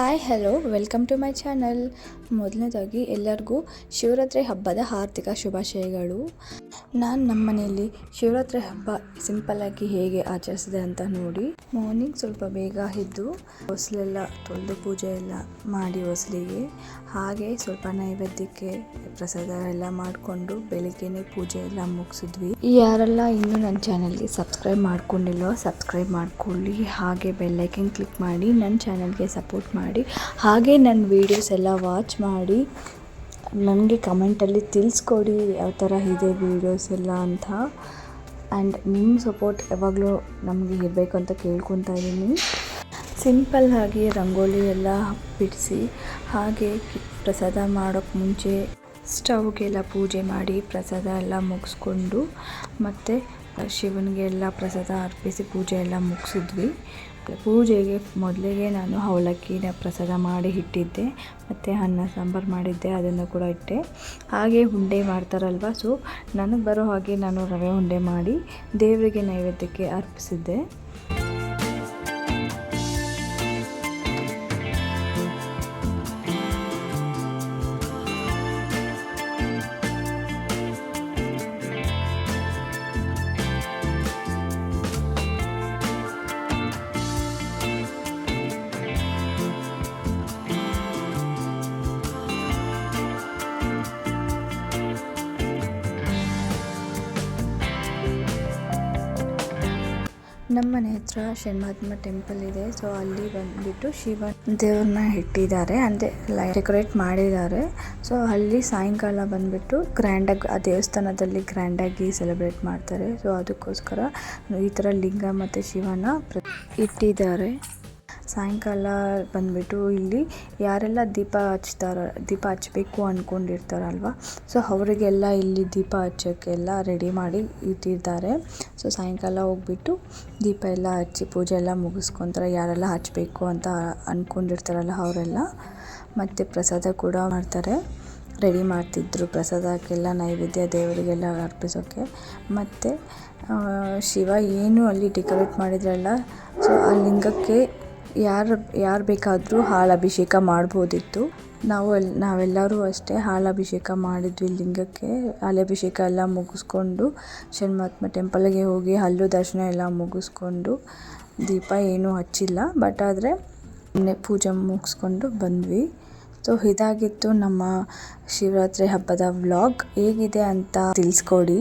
Hi hello welcome to my channel ಮೊದಲನೇದಾಗಿ ಎಲ್ಲರಿಗೂ ಶಿವರಾತ್ರಿ ಹಬ್ಬದ ಆರ್ಥಿಕ ಶುಭಾಶಯಗಳು. ನಾನು ನಮ್ಮ ಮನೆಯಲ್ಲಿ ಶಿವರಾತ್ರಿ ಹಬ್ಬ ಸಿಂಪಲ್ಲಾಗಿ ಹೇಗೆ ಆಚರಿಸಿದೆ ಅಂತ ನೋಡಿ. ಮಾರ್ನಿಂಗ್ ಸ್ವಲ್ಪ ಬೇಗ ಎದ್ದು ಹೊಸಲೆಲ್ಲ ತೊಳೆದು ಪೂಜೆ ಎಲ್ಲ ಮಾಡಿ ಹೊಸಲಿಗೆ. ಹಾಗೆ ಸ್ವಲ್ಪ ನೈವೇದ್ಯಕ್ಕೆ ಪ್ರಸಾದ ಎಲ್ಲ ಮಾಡಿಕೊಂಡು ಬೆಳಿಗ್ಗೆನೇ ಪೂಜೆ ಎಲ್ಲ ಮುಗಿಸಿದ್ವಿ. ಯಾರೆಲ್ಲ ಇನ್ನೂ ನನ್ನ ಚಾನಲ್ಗೆ ಸಬ್ಸ್ಕ್ರೈಬ್ ಮಾಡ್ಕೊಂಡಿಲ್ಲೋ ಸಬ್ಸ್ಕ್ರೈಬ್ ಮಾಡ್ಕೊಳ್ಳಿ. ಹಾಗೆ ಬೆಲ್ಲೈಕನ್ ಕ್ಲಿಕ್ ಮಾಡಿ ನನ್ನ ಚಾನಲ್ಗೆ ಸಪೋರ್ಟ್ ಮಾಡಿ. ಹಾಗೆ ನನ್ನ ವೀಡಿಯೋಸ್ ಎಲ್ಲ ವಾಚ್ ಮಾಡಿ ನನಗೆ ಕಮೆಂಟಲ್ಲಿ ತಿಳಿಸ್ಕೊಡಿ ಯಾವ ಥರ ಇದೆ ವೀಡಿಯೋಸ್ ಎಲ್ಲ ಅಂತ. ಆ್ಯಂಡ್ ನಿಮ್ಮ ಸಪೋರ್ಟ್ ಯಾವಾಗಲೂ ನಮಗೆ ಇರಬೇಕು ಅಂತ ಕೇಳ್ಕೊತಾ ಇದ್ದೀನಿ. ಸಿಂಪಲ್ ಆಗಿ ರಂಗೋಲಿ ಎಲ್ಲ ಬಿಡಿಸಿ, ಹಾಗೆ ಪ್ರಸಾದ ಮಾಡೋಕ್ಕೆ ಮುಂಚೆ ಸ್ಟವ್ಗೆಲ್ಲ ಪೂಜೆ ಮಾಡಿ ಪ್ರಸಾದ ಎಲ್ಲ ಮುಗಿಸ್ಕೊಂಡು, ಮತ್ತು ಶಿವನಿಗೆ ಎಲ್ಲ ಪ್ರಸಾದ ಅರ್ಪಿಸಿ ಪೂಜೆ ಎಲ್ಲ ಮುಗಿಸಿದ್ವಿ. ಪೂಜೆಗೆ ಮೊದಲಿಗೆ ನಾನು ಅವಲಕ್ಕಿನ ಪ್ರಸಾದ ಮಾಡಿ ಇಟ್ಟಿದ್ದೆ. ಮತ್ತು ಅನ್ನ, ಸಾಂಬಾರು ಮಾಡಿದ್ದೆ, ಅದನ್ನು ಕೂಡ ಇಟ್ಟೆ. ಹಾಗೆ ಉಂಡೆ ಮಾಡ್ತಾರಲ್ವ ಸೊ ನನಗೆ ಬರೋ ಹಾಗೆ ನಾನು ರವೆ ಉಂಡೆ ಮಾಡಿ ದೇವರಿಗೆ ನೈವೇದ್ಯಕ್ಕೆ ಅರ್ಪಿಸಿದ್ದೆ. ನಮ್ಮ ಮನೆ ಹತ್ರ ಶನಿಮಹಾತ್ಮ ಟೆಂಪಲ್ ಇದೆ. ಸೊ ಅಲ್ಲಿ ಬಂದ್ಬಿಟ್ಟು ಶಿವ ದೇವ್ರನ್ನ ಇಟ್ಟಿದ್ದಾರೆ. ಅಂದರೆ ಡೆಕೋರೇಟ್ ಮಾಡಿದ್ದಾರೆ. ಸೊ ಅಲ್ಲಿ ಸಾಯಂಕಾಲ ಬಂದ್ಬಿಟ್ಟು ಗ್ರ್ಯಾಂಡಾಗಿ ಆ ದೇವಸ್ಥಾನದಲ್ಲಿ ಗ್ರ್ಯಾಂಡಾಗಿ ಸೆಲೆಬ್ರೇಟ್ ಮಾಡ್ತಾರೆ. ಸೊ ಅದಕ್ಕೋಸ್ಕರ ಈ ಥರ ಲಿಂಗ ಮತ್ತು ಶಿವನ ಇಟ್ಟಿದ್ದಾರೆ. ಸಾಯಂಕಾಲ ಬಂದ್ಬಿಟ್ಟು ಇಲ್ಲಿ ಯಾರೆಲ್ಲ ದೀಪ ಹಚ್ತಾರ, ದೀಪ ಹಚ್ಚಬೇಕು ಅಂದ್ಕೊಂಡಿರ್ತಾರಲ್ವ ಸೊ ಅವರಿಗೆಲ್ಲ ಇಲ್ಲಿ ದೀಪ ಹಚ್ಚೋಕ್ಕೆಲ್ಲ ರೆಡಿ ಮಾಡಿ ಇಟ್ಟಿದ್ದಾರೆ. ಸೊ ಸಾಯಂಕಾಲ ಹೋಗ್ಬಿಟ್ಟು ದೀಪ ಎಲ್ಲ ಹಚ್ಚಿ ಪೂಜೆ ಎಲ್ಲ ಮುಗಿಸ್ಕೊಂತಾರೆ. ಯಾರೆಲ್ಲ ಹಚ್ಚಬೇಕು ಅಂತ ಅಂದ್ಕೊಂಡಿರ್ತಾರಲ್ಲ ಅವರೆಲ್ಲ ಮತ್ತು ಪ್ರಸಾದ ಕೂಡ ಮಾಡ್ತಾರೆ. ರೆಡಿ ಮಾಡ್ತಿದ್ರು ಪ್ರಸಾದಕ್ಕೆಲ್ಲ ನೈವೇದ್ಯ ದೇವರಿಗೆಲ್ಲ ಅರ್ಪಿಸೋಕ್ಕೆ ಮತ್ತು ಶಿವ ಏನು ಅಲ್ಲಿ ಡೆಕೋರೇಟ್ ಮಾಡಿದ್ರಲ್ಲ, ಸೊ ಆ ಲಿಂಗಕ್ಕೆ ಯಾರು ಯಾರು ಬೇಕಾದರೂ ಹಾಲಭಿಷೇಕ ಮಾಡ್ಬೋದಿತ್ತು. ನಾವು ನಾವೆಲ್ಲರೂ ಅಷ್ಟೇ ಹಾಲಾಭಿಷೇಕ ಮಾಡಿದ್ವಿ ಲಿಂಗಕ್ಕೆ. ಹಾಲಭಿಷೇಕ ಎಲ್ಲ ಮುಗಿಸ್ಕೊಂಡು ಶನಿಮಹಾತ್ಮ ಟೆಂಪಲ್ಗೆ ಹೋಗಿ ಹಲ್ಲು ದರ್ಶನ ಎಲ್ಲ ಮುಗಿಸ್ಕೊಂಡು ದೀಪ ಏನೂ ಹಚ್ಚಿಲ್ಲ. ಬಟ್ ಆದರೆ ಪೂಜೆ ಮುಗಿಸ್ಕೊಂಡು ಬಂದ್ವಿ. ಸೊ ಇದಾಗಿತ್ತು ನಮ್ಮ ಶಿವರಾತ್ರಿ ಹಬ್ಬದ ವ್ಲಾಗ್. ಹೇಗಿದೆ ಅಂತ ತಿಳಿಸ್ಕೊಡಿ.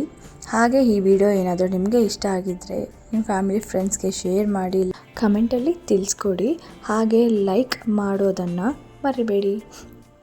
ಹಾಗೆ ಈ ವಿಡಿಯೋ ಏನಾದರೂ ನಿಮಗೆ ಇಷ್ಟ ಆಗಿದ್ದರೆ ನಿಮ್ಮ ಫ್ಯಾಮಿಲಿ ಫ್ರೆಂಡ್ಸ್ಗೆ ಶೇರ್ ಮಾಡಿ, ಕಮೆಂಟಲ್ಲಿ ತಿಳಿಸ್ಕೊಡಿ. ಹಾಗೆ ಲೈಕ್ ಮಾಡೋದನ್ನು ಮರಿಬೇಡಿ.